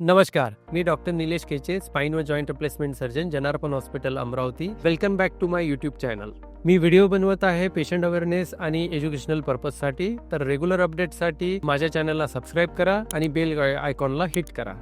नमस्कार मी doctor Nilesh Keche spine व joint replacement surgeon Janarpan hospital Amravati. Welcome back to my YouTube channel me video बनवत आहे patient awareness आणि एज्युकेशनल पर्पजसाठी तर रेग्युलर अपडेटसाठी माझ्या चॅनलला सबस्क्राईब करा आणि बेल आयकॉनला हिट करा.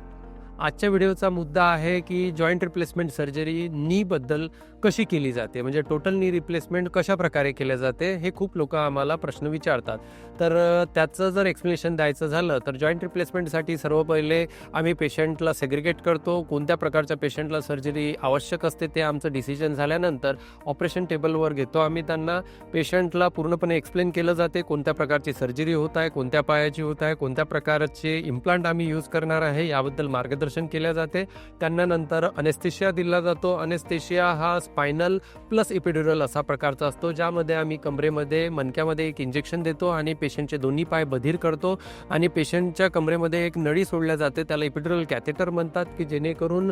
आजच्या व्हिडिओचा मुद्दा आहे की जॉईंट रिप्लेसमेंट सर्जरी नीबद्दल कशी केली जाते? म्हणजे टोटल नी रिप्लेसमेंट कशा प्रकारे केल्या जाते? हे खूप लोक आम्हाला प्रश्न विचारतात. तर त्याचं जर एक्सप्लेनेशन द्यायचं झालं तर जॉईंट रिप्लेसमेंटसाठी सर्व पहिले आम्ही पेशंटला सेग्रिगेट करतो. कोणत्या प्रकारच्या पेशंटला सर्जरी आवश्यक असते ते आमचं डिसिजन झाल्यानंतर ऑपरेशन टेबलवर घेतो आम्ही त्यांना. पेशंटला पूर्णपणे एक्सप्लेन केलं जाते कोणत्या प्रकारची सर्जरी होत आहे कोणत्या पायाची होत आहे कोणत्या प्रकारचे इम्प्लांट आम्ही यूज करणार आहे याबद्दल मार्गदर्शन केले जाते. त्यांना नंतर अनेस्थेशिया दिला जातो. अनेस्थेशिया हा स्पायनल प्लस इपिड्युरल असा प्रकारचा असतो ज्यामध्ये आम्ही कमरेमध्ये मणक्यामध्ये एक इंजेक्शन देतो आणि पेशंटचे दोन्ही पाय बधीर करतो आणि पेशंटच्या कमरेमध्ये एक नळी सोडल्या जाते. त्याला इपिड्युरल कॅथेटर म्हणतात की जेणेकरून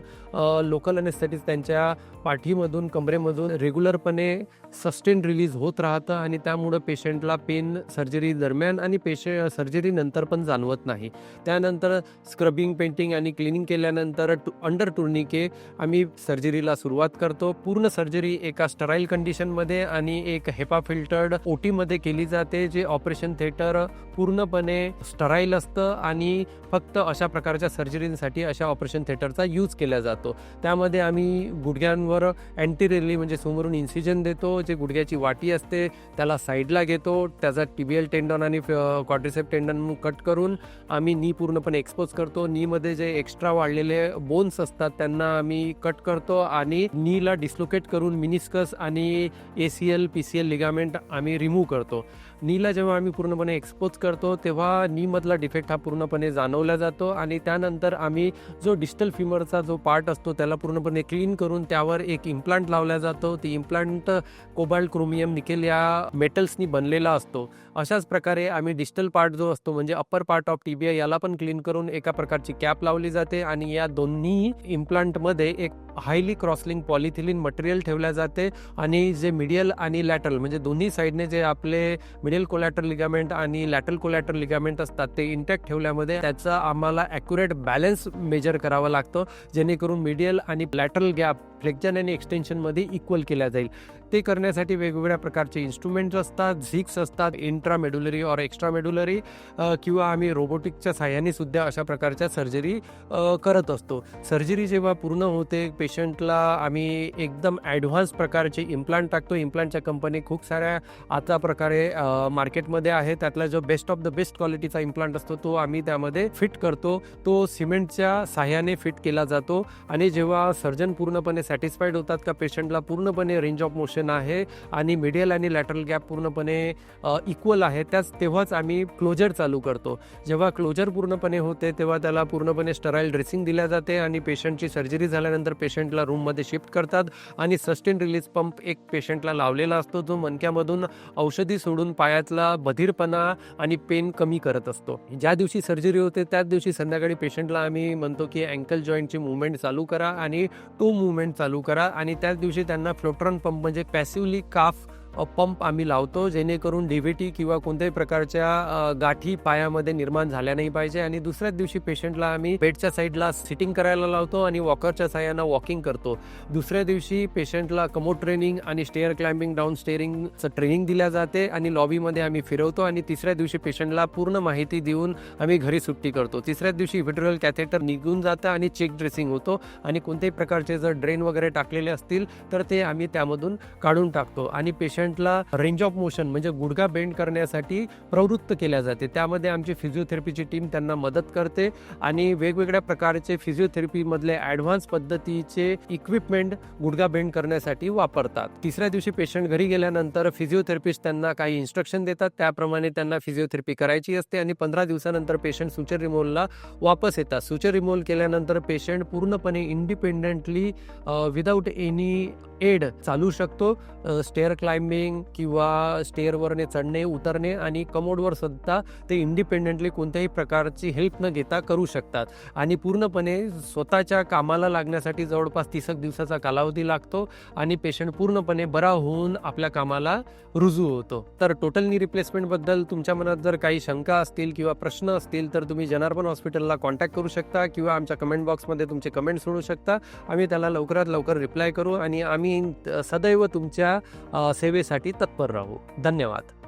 लोकल अनेस्थेटिस त्यांच्या पाठीमधून कमरेमधून रेग्युलरपणे सस्टेन रिलीज होत राहतं आणि त्यामुळं पेशंटला पेन सर्जरी दरम्यान आणि पेश सर्जरी नंतर पण जाणवत नाही. त्यानंतर स्क्रबिंग पेंटिंग आणि क्लिनिंग केल्यानंतर टू अंडर टुर्निके आम्ही सर्जरीला सुरुवात करतो. पूर्ण सर्जरी एका स्टराईल कंडिशनमध्ये आणि एक हेपा फिल्टर्ड ओटीमध्ये केली जाते जे ऑपरेशन थिएटर पूर्णपणे स्टराईल असतं आणि फक्त अशा प्रकारच्या सर्जरींसाठी अशा ऑपरेशन थिएटरचा यूज केला जातो. त्यामध्ये आम्ही गुडघ्यांवर अँटीरेली म्हणजे समोरून इन्सिजन देतो जे गुडघ्याची वाटी असते त्याला साईडला घेतो त्याचा टीबीएल टेंडन आणि क्वाड्रिसेप टेंडन कट करून आम्ही नी पूर्णपणे एक्सपोज करतो. नीमध्ये जे एक्स्ट्रा वाढलेले बोन्स असतात त्यांना आम्ही कट करतो आणि नीला डिस्लोकेट करून मिनिस्कस आणि A C L P C L ligament आम्ही रिमूव्ह करतो. नीला जेव्हा आम्ही पूर्णपणे एक्सपोज करतो तेव्हा नीमधला डिफेक्ट हा पूर्णपणे जाणवला जातो आणि त्यानंतर आम्ही जो डिस्टल फिमरचा जो पार्ट असतो त्याला पूर्णपणे क्लीन करून त्यावर एक इम्प्लांट लावला जातो. ती इम्प्लांट कोबाल्ट क्रोमियम निकेल या मेटल्सनी बनलेला असतो. अशाच प्रकारे आम्ही डिस्टल पार्ट जो असतो म्हणजे अप्पर पार्ट ऑफ टीबीआय याला पण क्लीन करून एका प्रकारची कॅप लावली जाते आणि या दोन्ही इम्प्लांटमध्ये एक हायली क्रॉसलिंग पॉलिथिलिन मटेरियल ठेवल्या जाते आणि जे मिडियल आणि लॅटरल म्हणजे दोन्ही साईडने जे आपले मिडियल कोलॅटर लिगामेंट आणि लॅटरल कोलॅटर लिगामेंट असतात ते इंटॅक्ट ठेवल्यामध्ये त्याचा आम्हाला ॲक्युरेट बॅलन्स मेजर करावा लागतो जेणेकरून मिडियल आणि लॅटरल गॅप फ्लेक्जन आणि एक्सटेन्शनमध्ये इक्वल केल्या जाईल. ते करण्यासाठी वेगवेगळ्या प्रकारचे इन्स्ट्रुमेंट्स असतात झिक्स असतात इंट्रा और ऑर एक्स्ट्रा किंवा आम्ही रोबोटिकच्या साह्याने सुद्धा अशा प्रकारच्या सर्जरी करत असतो. सर्जरी जेव्हा पूर्ण होते पेशंटला आम्ही एकदम ॲडव्हान्स प्रकारचे इम्प्लांट टाकतो. इम्प्लांटच्या कंपनी खूप साऱ्या आता प्रकारे मार्केटमध्ये आहे. त्यातला जो बेस्ट ऑफ द बेस्ट क्वालिटीचा इम्प्लांट असतो तो आम्ही त्यामध्ये फिट करतो. तो सिमेंटच्या साह्याने फिट केला जातो. आणि जेव्हा सर्जन पूर्णपणे सॅटिस्फाईड होतात का पेशंटला पूर्णपणे रेंज ऑफ मोशन आहे आणि मिडियल आणि लॅटरल गॅप पूर्णपणे इक्वल आहे. त्याच तेव्हाच आम्ही क्लोजर चालू करतो. जेव्हा क्लोजर पूर्णपणे होते तेव्हा त्याला पूर्णपणे स्टराईल ड्रेसिंग दिल्या जाते आणि पेशंटची सर्जरी झाल्यानंतर पेशंटला रूममध्ये शिफ्ट करतात आणि सस्टेन रिलीज पंप एक पेशंटला लावलेला असतो. जो मनक्यामधून औषधी सोडून पायातला बधीरपणा आणि पेन कमी करत असतो. ज्या दिवशी सर्जरी होते त्याच दिवशी संध्याकाळी पेशंटला आम्ही म्हणतो की अँकल जॉईंटची मुवमेंट चालू करा आणि टू मुवमेंट चालू करा आणि त्याच दिवशी त्यांना फ्लोट्रॉन पंप म्हणजे passively calf पंप आम्ही लावतो जेणेकरून डीव्हीटी किंवा कोणत्याही प्रकारच्या गाठी पायामध्ये निर्माण झाल्या नाही पाहिजे. आणि दुसऱ्याच दिवशी पेशंटला आम्ही बेडच्या साईडला सिटिंग करायला लावतो आणि वॉकरच्या साह्यानं वॉकिंग करतो. दुसऱ्या दिवशी पेशंटला कमोड ट्रेनिंग आणि स्टेअर क्लाइम्बिंग डाऊन स्टेअरिंगचं ट्रेनिंग दिल्या जाते आणि लॉबीमध्ये आम्ही फिरवतो आणि तिसऱ्या दिवशी पेशंटला पूर्ण माहिती देऊन आम्ही घरी सुट्टी करतो. तिसऱ्या दिवशी व्हिट्रल कॅथेटर निघून जातं आणि चेक ड्रेसिंग होतो. आणि कोणत्याही प्रकारचे जर ड्रेन वगैरे टाकलेले असतील तर ते आम्ही त्यामधून काढून टाकतो. आणि पेशंट पेशंटला रेंज ऑफ मोशन म्हणजे गुडघा बेंड करण्यासाठी प्रवृत्त केल्या जाते. त्यामध्ये आमची फिजिओथेरपीची टीम त्यांना मदत करते आणि वेगवेगळ्या प्रकारचे फिजिओथेरपीमधले ॲडव्हान्स पद्धतीचे इक्विपमेंट गुडघा बेंड करण्यासाठी वापरतात. तिसऱ्या दिवशी पेशंट घरी गेल्यानंतर फिजिओथेरपिस्ट त्यांना काही इन्स्ट्रक्शन देतात. त्याप्रमाणे त्यांना फिजिओथेरपी करायची असते आणि पंधरा दिवसानंतर पेशंट सुचर रिमोलला वापस येतात. सुचर रिमोल केल्यानंतर पेशंट पूर्णपणे इंडिपेंडेंटली विदाऊट एनी एड चालू शकतो स्टेअर क्लाइम्बिंग किंवा स्टेअरवरने चढणे उतरणे आणि कमोडवर सुद्धा ते इंडिपेंडेंटली कोणत्याही प्रकारची हेल्प न घेता करू शकतात. आणि पूर्णपणे स्वतःच्या कामाला लागण्यासाठी जवळपास तीसक दिवसाचा कालावधी लागतो आणि पेशंट पूर्णपणे बरा होऊन आपल्या कामाला रुजू होतो. तर टोटल नी रिप्लेसमेंटबद्दल तुमच्या मनात जर काही शंका असतील किंवा प्रश्न असतील तर तुम्ही जनार्पण हॉस्पिटलला कॉन्टॅक्ट करू शकता किंवा आमच्या कमेंट बॉक्समध्ये तुमचे कमेंट सोडू शकता. आम्ही त्याला लवकरात लवकर रिप्लाय करू आणि आम्ही अ, सदैव तुमच्या सेवेसाठी तत्पर राहू. धन्यवाद.